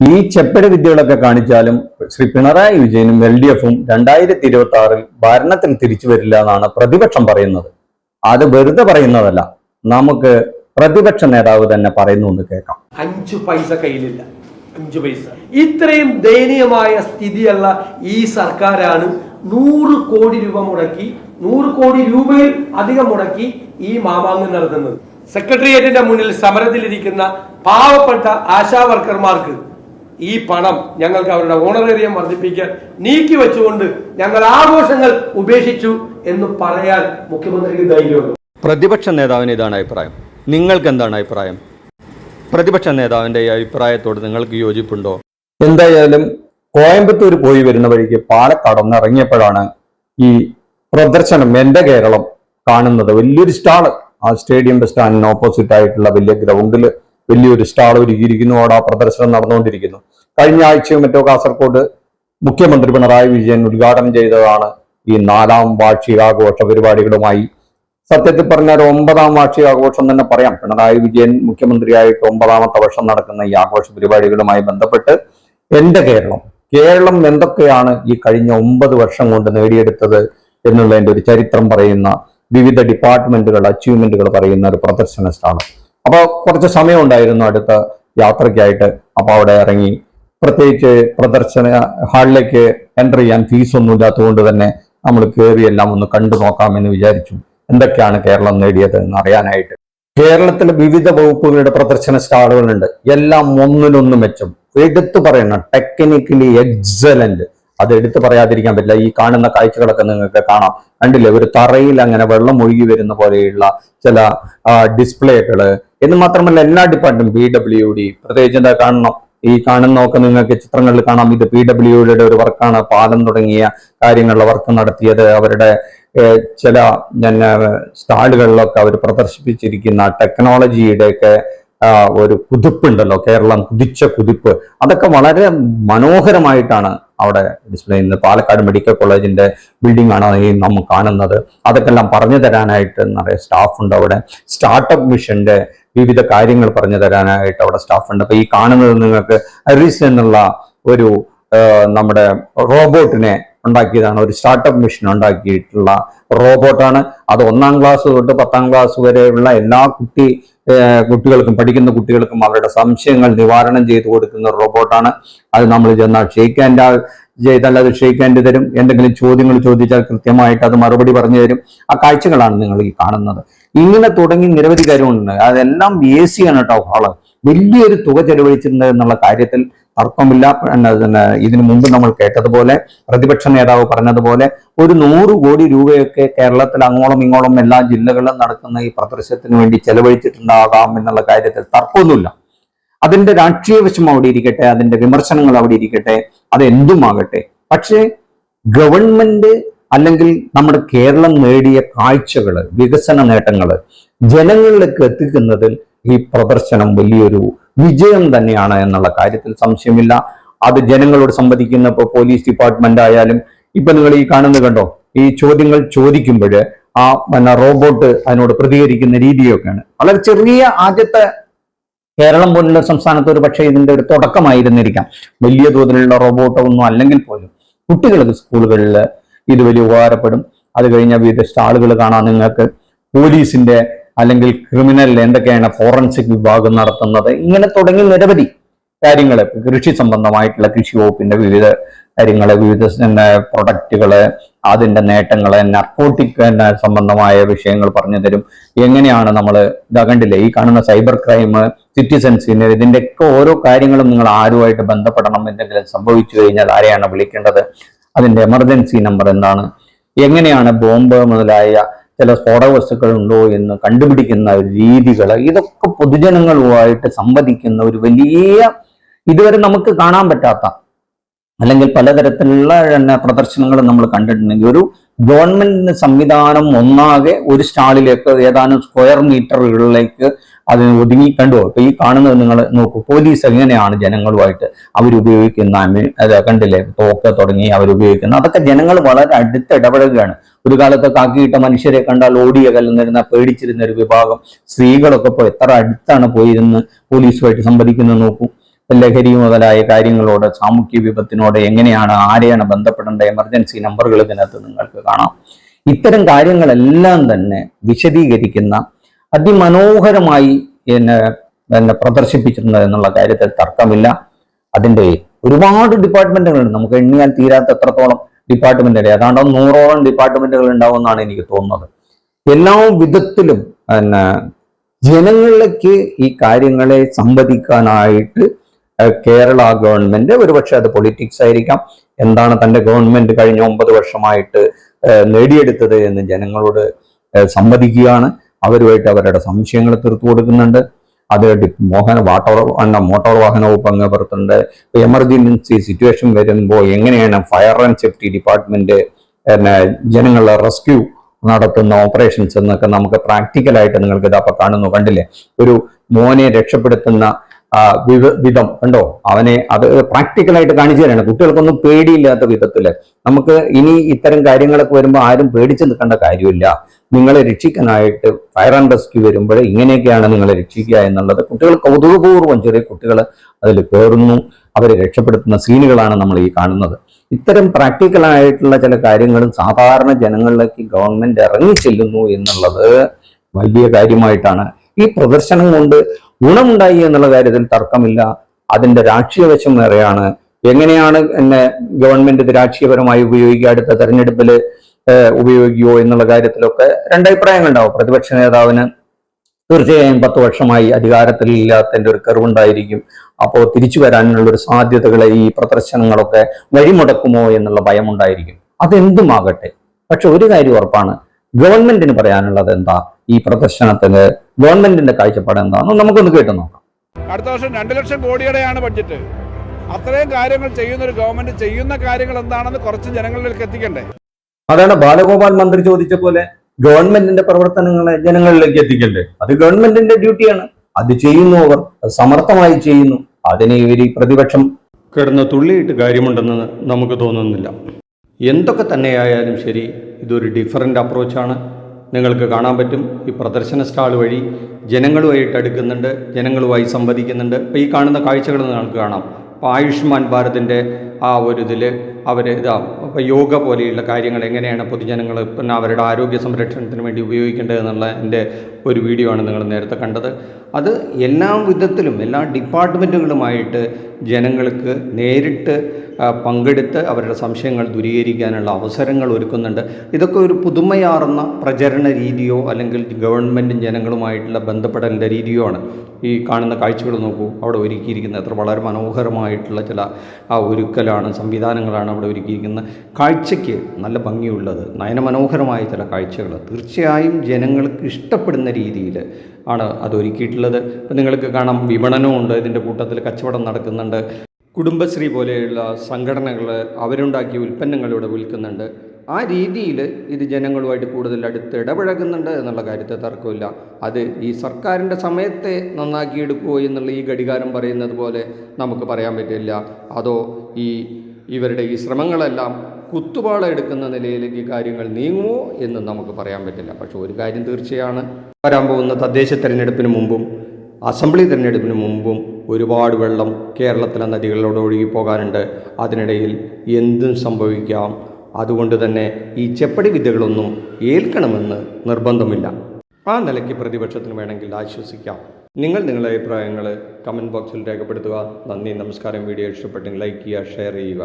ഈ ചെപ്പര വിദ്യകളൊക്കെ കാണിച്ചാലും ശ്രീ പിണറായി വിജയനും എൽ ഡി എഫും രണ്ടായിരത്തി ഇരുപത്തി ആറിൽ ഭരണത്തിൽ തിരിച്ചു വരില്ല എന്നാണ് പ്രതിപക്ഷം പറയുന്നത്. അത് വെറുതെ പറയുന്നതല്ല. നമുക്ക് പ്രതിപക്ഷ നേതാവ് തന്നെ പറയുന്നു എന്ന് കേൾക്കാം. അഞ്ചു പൈസ കയ്യിലില്ല. അഞ്ചു പൈസ. ഇത്രയും ദയനീയമായ സ്ഥിതിയുള്ള ഈ സർക്കാരാണ് നൂറ് കോടി രൂപ മുടക്കി നൂറ് കോടി രൂപയിൽ അധികം മുടക്കി ഈ മാമാങ്കം നടത്തുന്നത്. സെക്രട്ടേറിയറ്റിന്റെ മുന്നിൽ സമരത്തിലിരിക്കുന്ന പാവപ്പെട്ട ആശാ വർക്കർമാർക്ക് ഈ പണം ഞങ്ങൾക്ക് അവരുടെ ഓണറേറിയം വർദ്ധിപ്പിക്കാൻ നീക്കി വെച്ചുകൊണ്ട് ഞങ്ങൾ ആഘോഷങ്ങൾ ഉപേക്ഷിച്ചു എന്ന് പറയാൻ മുഖ്യമന്ത്രിക്ക് ധൈര്യമുണ്ട്. പ്രതിപക്ഷ നേതാവിന് ഇതാണ് അഭിപ്രായം. നിങ്ങൾക്ക് എന്താണ് അഭിപ്രായം? പ്രതിപക്ഷ നേതാവിന്റെ ഈ അഭിപ്രായത്തോട് നിങ്ങൾക്ക് യോജിപ്പുണ്ടോ? എന്തായാലും കോയമ്പത്തൂർ പോയി വരുന്ന വഴിക്ക് പാലക്കാട് ഒന്ന് ഇറങ്ങിയപ്പോഴാണ് ഈ പ്രദർശനം എന്റെ കേരളം കാണുന്നത്. വലിയൊരു സ്റ്റാൾ. ആ സ്റ്റേഡിയം ബസ് സ്റ്റാൻഡിന് ഓപ്പോസിറ്റ് ആയിട്ടുള്ള വലിയ ഗ്രൗണ്ടിൽ വലിയൊരു സ്റ്റാൾ ഒരുക്കിയിരിക്കുന്നു. അവിടെ ആ പ്രദർശനം നടന്നുകൊണ്ടിരിക്കുന്നു. കഴിഞ്ഞ ആഴ്ചയും മറ്റോ കാസർകോട് മുഖ്യമന്ത്രി പിണറായി വിജയൻ ഉദ്ഘാടനം ചെയ്തതാണ് ഈ നാലാം വാർഷികാഘോഷ പരിപാടികളുമായി. സത്യത്തിൽ പറഞ്ഞാൽ ഒമ്പതാം വാർഷികാഘോഷം തന്നെ പറയാം. പിണറായി വിജയൻ മുഖ്യമന്ത്രിയായിട്ട് ഒമ്പതാമത്തെ വർഷം നടക്കുന്ന ഈ ആഘോഷ പരിപാടികളുമായി ബന്ധപ്പെട്ട് എന്റെ കേരളം കേരളം എന്തൊക്കെയാണ് ഈ കഴിഞ്ഞ ഒമ്പത് വർഷം കൊണ്ട് നേടിയെടുത്തത് എന്നുള്ളതിന്റെ ഒരു ചരിത്രം പറയുന്ന വിവിധ ഡിപ്പാർട്ട്മെന്റുകൾ അച്ചീവ്മെന്റുകൾ പറയുന്ന ഒരു പ്രദർശന സ്ഥലം അപ്പോൾ കുറച്ച് സമയം ഉണ്ടായിരുന്നു അടുത്ത യാത്രയ്ക്കായിട്ട്. അപ്പോൾ അവിടെ ഇറങ്ങി പ്രത്യേകിച്ച് പ്രദർശന ഹാളിലേക്ക് എന്റർ ചെയ്യാൻ ഫീസൊന്നും ഇല്ലാത്തതുകൊണ്ട് തന്നെ നമ്മൾ കയറിയെല്ലാം ഒന്ന് കണ്ടു നോക്കാമെന്ന് വിചാരിച്ചു. എന്തൊക്കെയാണ് കേരളം നേടിയത് എന്ന് അറിയാനായിട്ട്. കേരളത്തിലെ വിവിധ വകുപ്പുകളുടെ പ്രദർശന സ്റ്റാളുകളുണ്ട്. എല്ലാം ഒന്നിനൊന്ന് മെച്ചം. എടുത്തു പറയണം ടെക്നിക്കലി എക്സലന്റ് അത് എടുത്തു പറയാതിരിക്കാൻ പറ്റില്ല. ഈ കാണുന്ന കാഴ്ചകളൊക്കെ നിങ്ങൾക്ക് കാണാം. കണ്ടില്ലേ? ഒരു തറയിൽ അങ്ങനെ വെള്ളം ഒഴുകി വരുന്ന പോലെയുള്ള ചില ഡിസ്പ്ലേകൾ എന്ന് മാത്രമല്ല എല്ലാ ഡിപ്പാർട്ട്മെന്റും ബി ഡബ്ല്യു ഡി പ്രത്യേകിച്ച് എന്താ കാണണം? ഈ കാണുന്നൊക്കെ നിങ്ങൾക്ക് ചിത്രങ്ങളിൽ കാണാം. ഇത് പി ഡബ്ല്യുഡിയുടെ ഒരു വർക്കാണ് പാലം തുടങ്ങിയ കാര്യങ്ങളുടെ വർക്ക് നടത്തിയത്. അവരുടെ ചില സ്റ്റാളുകളിലൊക്കെ അവർ പ്രദർശിപ്പിച്ചിരിക്കുന്ന ടെക്നോളജിയുടെയൊക്കെ ഒരു കുതിപ്പുണ്ടല്ലോ. കേരളം കുതിച്ച കുതിപ്പ്. അതൊക്കെ വളരെ മനോഹരമായിട്ടാണ് അവിടെ ഡിസ്പ്ലേ ചെയ്യുന്നത് പാലക്കാട് മെഡിക്കൽ കോളേജിന്റെ ബിൽഡിംഗ് ആണ് ഈ നമ്മൾ കാണുന്നത്. അതൊക്കെ എല്ലാം പറഞ്ഞു തരാനായിട്ട് നിറയെ സ്റ്റാഫ് ഉണ്ട് അവിടെ. സ്റ്റാർട്ടപ്പ് മിഷന്റെ വിവിധ കാര്യങ്ങൾ പറഞ്ഞു തരാനായിട്ട് അവിടെ സ്റ്റാഫ് ഉണ്ട്. അപ്പൊ ഈ കാണുന്നത് നിങ്ങൾക്ക് അരിസ് എന്നുള്ള ഒരു നമ്മുടെ റോബോട്ടിനെ ഉണ്ടാക്കിയതാണ്. ഒരു സ്റ്റാർട്ടപ്പ് മിഷൻ ഉണ്ടാക്കിയിട്ടുള്ള റോബോട്ടാണ് അത് ഒന്നാം ക്ലാസ് തൊട്ട് പത്താം ക്ലാസ് വരെയുള്ള എല്ലാ കുട്ടി കുട്ടികൾക്കും പഠിക്കുന്ന കുട്ടികൾക്കും അവരുടെ സംശയങ്ങൾ നിവാരണം ചെയ്തു കൊടുക്കുന്ന റോബോട്ടാണ് അത് നമ്മൾ ചെന്നാൽ ഷെയ്ക്ക് ഹാൻഡ് ചെയ്താൽ അത് ഷെയ്ക്ക് ഹാൻഡ് തരും. എന്തെങ്കിലും ചോദ്യങ്ങൾ ചോദിച്ചാൽ കൃത്യമായിട്ട് അത് മറുപടി പറഞ്ഞു തരും. ആ കാഴ്ചകളാണ് നിങ്ങൾ ഈ കാണുന്നത്. ഇങ്ങനെ തുടങ്ങി നിരവധി കാര്യങ്ങളുണ്ട്. അതെല്ലാം എ സി ആണ് കേട്ടോ ഹാൾ വലിയൊരു തുക ചെലവഴിച്ചിട്ടുണ്ട് എന്നുള്ള കാര്യത്തിൽ പിന്നെ ഇതിനു മുമ്പ് നമ്മൾ കേട്ടതുപോലെ പ്രതിപക്ഷ നേതാവ് പറഞ്ഞതുപോലെ ഒരു നൂറ് കോടി രൂപയൊക്കെ കേരളത്തിൽ അങ്ങോളം ഇങ്ങോളം എല്ലാ ജില്ലകളിലും നടക്കുന്ന ഈ പ്രദർശനത്തിന് വേണ്ടി ചെലവഴിച്ചിട്ടുണ്ടാകാം എന്നുള്ള കാര്യത്തിൽ തർക്കമൊന്നുമില്ല. അതിന്റെ രാഷ്ട്രീയ വശം അവിടെ ഇരിക്കട്ടെ അതിന്റെ വിമർശനങ്ങൾ അവിടെ ഇരിക്കട്ടെ അത് എന്തുമാകട്ടെ. പക്ഷേ ഗവൺമെന്റ് അല്ലെങ്കിൽ നമ്മുടെ കേരളം നേടിയ കാഴ്ചകൾ വികസന നേട്ടങ്ങൾ ജനങ്ങളിലേക്ക് എത്തിക്കുന്നതിൽ ഈ പ്രദർശനം വലിയൊരു വിജയം തന്നെയാണ് എന്നുള്ള കാര്യത്തിൽ സംശയമില്ല. അത് ജനങ്ങളോട് സംവദിക്കുന്ന ഇപ്പോൾ പോലീസ് ഡിപ്പാർട്ട്മെന്റ് ആയാലും ഇപ്പൊ നിങ്ങൾ ഈ കാണുന്നത് കണ്ടോ? ഈ ചോദ്യങ്ങൾ ചോദിക്കുമ്പോൾ ആ പിന്നെ റോബോട്ട് അതിനോട് പ്രതികരിക്കുന്ന രീതിയൊക്കെയാണ്. വളരെ ചെറിയ ആദ്യത്തെ കേരളം പോലുള്ള സംസ്ഥാനത്ത് ഒരു പക്ഷേ ഇതിന്റെ ഒരു തുടക്കമായിരുന്നിരിക്കാം. വലിയ തോതിലുള്ള റോബോട്ടോ ഒന്നും അല്ലെങ്കിൽ പോലും. കുട്ടികൾക്ക് സ്കൂളുകളിൽ ഇത് വലിയ ഉപകാരപ്പെടും. അത് കഴിഞ്ഞ വിവിധ സ്റ്റാളുകൾ കാണാൻ നിങ്ങൾക്ക്. പോലീസിന്റെ അല്ലെങ്കിൽ ക്രിമിനൽ എന്തൊക്കെയാണ് ഫോറൻസിക് വിഭാഗം നടത്തുന്നത്? ഇങ്ങനെ തുടങ്ങി നിരവധി കാര്യങ്ങൾ കൃഷി സംബന്ധമായിട്ടുള്ള കൃഷി വകുപ്പിന്റെ വിവിധ കാര്യങ്ങൾ വിവിധ പ്രൊഡക്റ്റുകൾ അതിന്റെ നേട്ടങ്ങൾ നർക്കോട്ടിക് സംബന്ധമായ വിഷയങ്ങൾ പറഞ്ഞു തരും. എങ്ങനെയാണ് നമ്മൾ ഇതാ കണ്ടില്ലേ? ഈ കാണുന്ന സൈബർ ക്രൈം സിറ്റിസൺസിന് ഇതിന്റെയൊക്കെ ഓരോ കാര്യങ്ങളും നിങ്ങൾ ആരുമായിട്ട് ബന്ധപ്പെടണം എന്തെങ്കിലും സംഭവിച്ചു കഴിഞ്ഞാൽ ആരെയാണ് വിളിക്കേണ്ടത്? അതിന്റെ എമർജൻസി നമ്പർ എന്താണ്? എങ്ങനെയാണ് ബോംബ് മുതലായ ചില സ്ഫോടക വസ്തുക്കൾ ഉണ്ടോ എന്ന് കണ്ടുപിടിക്കുന്ന രീതികൾ ഇതൊക്കെ പൊതുജനങ്ങളുമായിട്ട് സംവദിക്കുന്ന ഒരു വലിയ ഇതുവരെ നമുക്ക് കാണാൻ പറ്റാത്ത അല്ലെങ്കിൽ പലതരത്തിലുള്ള പ്രദർശനങ്ങൾ നമ്മൾ കണ്ടിട്ടുണ്ടെങ്കിൽ ഒരു ഗവൺമെന്റ് സംവിധാനം ഒന്നാകെ ഒരു സ്റ്റാളിലേക്ക് ഏതാനും സ്ക്വയർ മീറ്ററുകളിലേക്ക് അത് ഒതുങ്ങി കണ്ടു ഇപ്പൊ ഈ കാണുന്നത് നിങ്ങൾ നോക്കൂ പോലീസ് എങ്ങനെയാണ് ജനങ്ങളുമായിട്ട് അവരുപയോഗിക്കുന്ന കണ്ടില്ലേ തോക്ക് തുടങ്ങി അവരുപയോഗിക്കുന്ന അതൊക്കെ ജനങ്ങൾ വളരെ അടുത്ത് ഇടപഴകുകയാണ് ഒരു കാലത്ത് കാക്കിയിട്ട മനുഷ്യരെ കണ്ടാൽ ഓടിയകലുന്നിരുന്ന പേടിച്ചിരുന്ന ഒരു വിഭാഗം സ്ത്രീകളൊക്കെ ഇപ്പോൾ എത്ര അടുത്താണ് പോയിരുന്ന് പോലീസുമായിട്ട് സംവദിക്കുന്നത് നോക്കൂ. ലഹരി മുതലായ കാര്യങ്ങളോട് സാമൂഹ്യ വിപത്തിനോട് എങ്ങനെയാണ് ആരെയാണ് ബന്ധപ്പെടേണ്ട എമർജൻസി നമ്പറുകൾ ഇതിനകത്ത് നിങ്ങൾക്ക് കാണാം. ഇത്തരം കാര്യങ്ങളെല്ലാം തന്നെ വിശദീകരിക്കുന്ന അതിമനോഹരമായി എന്നെ എന്നെ പ്രദർശിപ്പിച്ചിട്ടുണ്ട് എന്നുള്ള കാര്യത്തിൽ തർക്കമില്ല. അതിന്റെ ഒരുപാട് ഡിപ്പാർട്ട്മെന്റുകളുണ്ട് നമുക്ക് എണ്ണിയാൽ തീരാത്ത എത്രത്തോളം ഡിപ്പാർട്ട്മെന്റുകൾ ഏതാണ്ട് നൂറോളം ഡിപ്പാർട്ട്മെന്റുകൾ ഉണ്ടാവുമെന്നാണ് എനിക്ക് തോന്നുന്നത്. എല്ലാ വിധത്തിലും പിന്നെ ജനങ്ങളിലേക്ക് ഈ കാര്യങ്ങളെ സംവദിക്കാനായിട്ട് കേരള ഗവൺമെന്റ് ഒരുപക്ഷെ അത് പൊളിറ്റിക്സ് ആയിരിക്കാം. എന്താണ് തന്റെ ഗവൺമെന്റ് കഴിഞ്ഞ ഒമ്പത് വർഷമായിട്ട് നേടിയെടുത്തത് എന്ന് ജനങ്ങളോട് സംവദിക്കുകയാണ്. അവരുമായിട്ട് അവരുടെ സംശയങ്ങൾ തീർത്തു കൊടുക്കുന്നുണ്ട്. അത് മോഹന വാട്ടോർ അല്ല മോട്ടോർ വാഹന വകുപ്പ് അങ്ങ് പുറത്തുണ്ട് എമർജൻസി സിറ്റുവേഷൻ വരുമ്പോൾ എങ്ങനെയാണ് ഫയർ ആൻഡ് സേഫ്റ്റി ഡിപ്പാർട്ട്മെന്റ് പിന്നെ ജനങ്ങളെ റെസ്ക്യൂ നടത്തുന്ന ഓപ്പറേഷൻസ് എന്നൊക്കെ നമുക്ക് പ്രാക്ടിക്കലായിട്ട് നിങ്ങൾക്ക് ഇതപ്പോൾ കാണുന്നു. കണ്ടില്ലേ? ഒരു മോനെ രക്ഷപ്പെടുത്തുന്ന വിധം കണ്ടോ? അവനെ അത് പ്രാക്ടിക്കലായിട്ട് കാണിച്ചു തരാണ് കുട്ടികൾക്കൊന്നും പേടിയില്ലാത്ത വിധത്തിൽ നമുക്ക് ഇനി ഇത്തരം കാര്യങ്ങളൊക്കെ വരുമ്പോൾ ആരും പേടിച്ചു നിൽക്കേണ്ട കാര്യമില്ല. നിങ്ങളെ രക്ഷിക്കാനായിട്ട് ഫയർ ആൻഡ് റെസ്ക്യൂ വരുമ്പോൾ ഇങ്ങനെയൊക്കെയാണ് നിങ്ങളെ രക്ഷിക്കുക എന്നുള്ളത് കുട്ടികൾ കൗതുകപൂർവം ചെറിയ കുട്ടികൾ അതിൽ കയറുന്നു അവരെ രക്ഷപ്പെടുത്തുന്ന സീനുകളാണ് നമ്മൾ ഈ കാണുന്നത്. ഇത്തരം പ്രാക്ടിക്കലായിട്ടുള്ള ചില കാര്യങ്ങളും സാധാരണ ജനങ്ങളിലേക്ക് ഗവൺമെന്റ് ഇറങ്ങി ചെല്ലുന്നു എന്നുള്ളത് വലിയ കാര്യമായിട്ടാണ് ഈ പ്രദർശനം കൊണ്ട് ഗുണമുണ്ടായി എന്നുള്ള കാര്യത്തിൽ തർക്കമില്ല. അതിന്റെ രാഷ്ട്രീയ വശം വേറെയാണ്. എങ്ങനെയാണ് എന്നെ ഗവൺമെന്റ് ഇത് രാഷ്ട്രീയപരമായി ഉപയോഗിക്കുക അടുത്ത തെരഞ്ഞെടുപ്പിൽ ഉപയോഗിക്കുമോ എന്നുള്ള കാര്യത്തിലൊക്കെ രണ്ടഭിപ്രായങ്ങൾ ഉണ്ടാവും. പ്രതിപക്ഷ നേതാവിന് തീർച്ചയായും പത്ത് വർഷമായി അധികാരത്തിൽ ഇല്ലാത്തതിന്റെ ഒരു കറിവുണ്ടായിരിക്കും. അപ്പോൾ തിരിച്ചു വരാനുള്ള ഒരു സാധ്യതകളെ ഈ പ്രദർശനങ്ങളൊക്കെ വഴിമുടക്കുമോ എന്നുള്ള ഭയമുണ്ടായിരിക്കും. അതെന്തുമാകട്ടെ? പക്ഷെ ഒരു കാര്യം ഉറപ്പാണ്. ഗവൺമെന്റിന് പറയാനുള്ളത് എന്താ? ഈ പ്രദർശനത്തിന് ഗവൺമെന്റിന്റെ കാഴ്ചപ്പാട് എന്താണെന്ന് നമുക്കൊന്ന് കേട്ടു നോക്കാം. അടുത്ത വർഷം രണ്ട് ലക്ഷം കോടിയുടെയാണ് ബഡ്ജറ്റ്. അത്രയും കാര്യങ്ങൾ ചെയ്യുന്ന ഒരു ഗവൺമെന്റ് ചെയ്യുന്ന കാര്യങ്ങൾ എന്താണെന്ന് കുറച്ച് ജനങ്ങളിലേക്ക് എത്തിക്കണ്ടേ? അതാണ് ബാലഗോപാൽ മന്ത്രി ചോദിച്ച പോലെ ഗവൺമെന്റിന്റെ പ്രവർത്തനങ്ങളെ ജനങ്ങളിലേക്ക് എത്തിക്കണ്ടേ? അത് ഗവൺമെന്റിന്റെ ഡ്യൂട്ടിയാണ്. അത് ചെയ്യുന്നു അവർ. സമർത്ഥമായി ചെയ്യുന്നു. അതിനെ ഇവർ ഈ പ്രതിപക്ഷം കിടന്ന് തുള്ളിയിട്ട് കാര്യമുണ്ടെന്ന് നമുക്ക് തോന്നുന്നില്ല. എന്തൊക്കെ തന്നെയായാലും ശരി ഇതൊരു ഡിഫറെന്റ് അപ്രോച്ചാണ് നിങ്ങൾക്ക് കാണാൻ പറ്റും ഈ പ്രദർശന സ്റ്റാൾ വഴി ജനങ്ങളുമായിട്ട് അടുക്കുന്നുണ്ട് ജനങ്ങളുമായി സംവദിക്കുന്നുണ്ട്. അപ്പോൾ ഈ കാണുന്ന കാഴ്ചകൾ നിങ്ങൾക്ക് കാണാം. അപ്പോൾ ആയുഷ്മാൻ ഭാരതിന്റെ ആ ഒരു ഇതിൽ അവർ ഇതാ ഇപ്പോൾ യോഗ പോലെയുള്ള കാര്യങ്ങൾ എങ്ങനെയാണ് പൊതുജനങ്ങൾ പിന്നെ അവരുടെ ആരോഗ്യ സംരക്ഷണത്തിന് വേണ്ടി ഉപയോഗിക്കേണ്ടത് എന്നുള്ള എന്റെ ഒരു വീഡിയോ ആണ് നിങ്ങൾ നേരത്തെ കണ്ടത്. അത് എല്ലാ വിധത്തിലും എല്ലാ ഡിപ്പാർട്ട്മെന്റുകളുമായിട്ട് ജനങ്ങൾക്ക് നേരിട്ട് പങ്കെടുത്ത് അവരുടെ സംശയങ്ങൾ ദൂരീകരിക്കാനുള്ള അവസരങ്ങൾ ഒരുക്കുന്നുണ്ട്. ഇതൊക്കെ ഒരു പുതുമയാർന്ന പ്രചരണ രീതിയോ അല്ലെങ്കിൽ ഗവൺമെന്റും ജനങ്ങളുമായിട്ടുള്ള ബന്ധപ്പെടലിന്റെ രീതിയോ ആണ് ഈ കാണുന്ന കാഴ്ചകൾ നോക്കൂ. അവിടെ ഒരുക്കിയിരിക്കുന്നത്. എത്ര വളരെ മനോഹരമായിട്ടുള്ള ചില ആ ഒരുക്കലാണ് സംവിധാനങ്ങളാണ് അവിടെ ഒരുക്കിയിരിക്കുന്ന കാഴ്ചയ്ക്ക് നല്ല ഭംഗിയുള്ളത് നയനമനോഹരമായ ചില കാഴ്ചകൾ. തീർച്ചയായും ജനങ്ങൾക്ക് ഇഷ്ടപ്പെടുന്ന രീതിയിൽ ആണ് അത് ഒരുക്കിയിട്ടുള്ളത്. ഇപ്പം നിങ്ങൾക്ക് കാണാം വിപണനമുണ്ട് ഇതിന്റെ കൂട്ടത്തിൽ കച്ചവടം നടക്കുന്നുണ്ട്. കുടുംബശ്രീ പോലെയുള്ള സംഘടനകൾ അവരുണ്ടാക്കിയ ഉൽപ്പന്നങ്ങൾ ഇവിടെ വിൽക്കുന്നുണ്ട്. ആ രീതിയിൽ ഇത് ജനങ്ങളുമായിട്ട് കൂടുതൽ അടുത്ത് ഇടപഴകുന്നുണ്ട് എന്നുള്ള കാര്യത്തെ തർക്കമില്ല. അത് ഈ സർക്കാരിന്റെ സമയത്തെ നന്നാക്കിയെടുക്കുമോ എന്നുള്ള ഈ ഘടികാരം പറയുന്നത് പോലെ നമുക്ക് പറയാൻ പറ്റില്ല. അതോ ഈ ഇവരുടെ ഈ ശ്രമങ്ങളെല്ലാം കുത്തുപാള എടുക്കുന്ന നിലയിലേക്ക് കാര്യങ്ങൾ നീങ്ങുമോ എന്ന് നമുക്ക് പറയാൻ പറ്റില്ല. പക്ഷേ ഒരു കാര്യം തീർച്ചയാണ്. വരാൻ പോകുന്ന തദ്ദേശ തിരഞ്ഞെടുപ്പിന് മുമ്പും അസംബ്ലി തിരഞ്ഞെടുപ്പിന് മുമ്പും ഒരുപാട് വെള്ളം കേരളത്തിലെ നദികളിലൂടെ ഒഴുകിപ്പോകാനുണ്ട് അതിനിടയിൽ എന്തും സംഭവിക്കാം. അതുകൊണ്ട് തന്നെ ഈ ചെപ്പടി വിദ്യകളൊന്നും ഏൽക്കണമെന്ന് നിർബന്ധമില്ല. ആ നിലയ്ക്ക് പ്രതിപക്ഷത്തിന് വേണമെങ്കിൽ ആശ്വസിക്കാം. നിങ്ങൾ നിങ്ങളുടെ അഭിപ്രായങ്ങൾ കമന്റ് ബോക്സിൽ രേഖപ്പെടുത്തുക. നന്ദി നമസ്കാരം. വീഡിയോ ഇഷ്ടപ്പെട്ടെങ്കിൽ ലൈക്ക് ചെയ്യുക ഷെയർ ചെയ്യുക.